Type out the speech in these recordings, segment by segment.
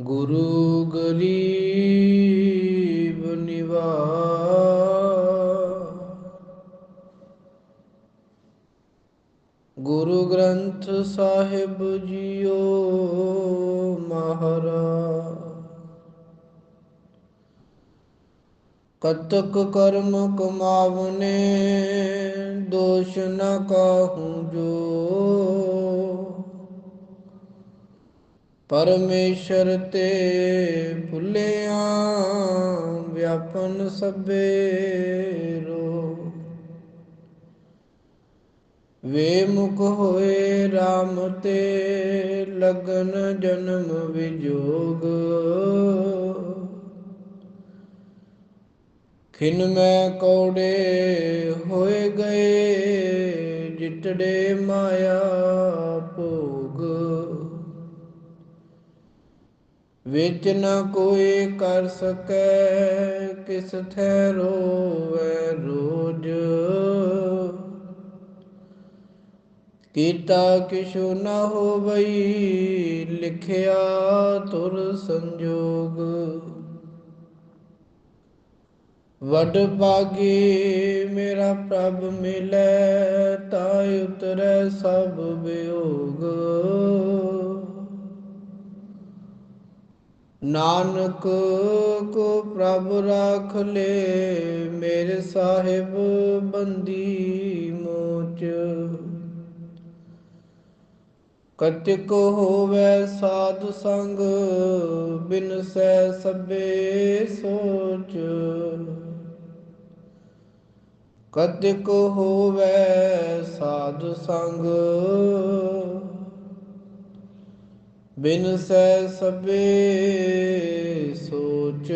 ਗੁਰੂ ਗਰੀਬ ਨਿਵਾ ਗੁਰੂ ਗ੍ਰੰਥ ਸਾਹਿਬ ਜੀਓ ਮਹਾਰਾਜ। ਕਤਕ ਕਰਮ ਕਮਾਵਨੇ, ਦੋਸ਼ ਨ ਕਾਹੂ ਜੋ। ਪਰਮੇਸ਼ਰ ਤੇ ਭੁੱਲਿਆ ਵਿਆਪਨ ਸਭੇ ਰੋ ਵੇ ਮੁਖ ਹੋਏ RAM ਤੇ ਲਗਨ ਜਨਮ ਵਿਜੋਗ। ਖਿਨ ਮੈਂ ਕੌੜੇ ਹੋਏ ਗਏ ਜਿਟੜੇ ਮਾਇਆ ਭੋਗ। ਵਿੱਚ ਨ ਕੋਈ ਕਰ ਸਕੈ, ਕਿਸ ਥੈ ਰੋਵੈ ਰੋਜ। ਕੀਤਾ ਕਿਛੁ ਨ ਹੋਵਈ, ਲਿਖਿਆ ਤੁਰ ਸੰਜੋਗ। ਵਡ ਭਾਗੀ ਮੇਰਾ ਪ੍ਰਭ ਮਿਲੈ ਤਾ ਉਤਰੈ ਸਭ ਨਾਨਕ ਕੋ ਪ੍ਰਭ ਰਾਖ ਲੇ, ਮੇਰੇ ਸਾਹਿਬ ਬੰਦੀ ਮੋਚ। ਕਤਿਕ ਹੋਵੇ ਸਾਧ ਸੰਗ ਬਿਨਸੈ ਸਭੇ ਸੋਚ। ਕਤਿਕ ਹੋਵੇ ਸਾਧ ਸੰਗ ਬਿਨ ਸੈ ਸਭੇ ਸੋਚ।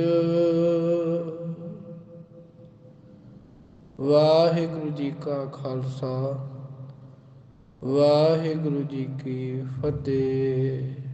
ਵਾਹਿਗੁਰੂ ਜੀ ਕਾ ਖਾਲਸਾ ਵਾਹਿਗੁਰੂ ਜੀ ਕੀ ਫਤਿਹ।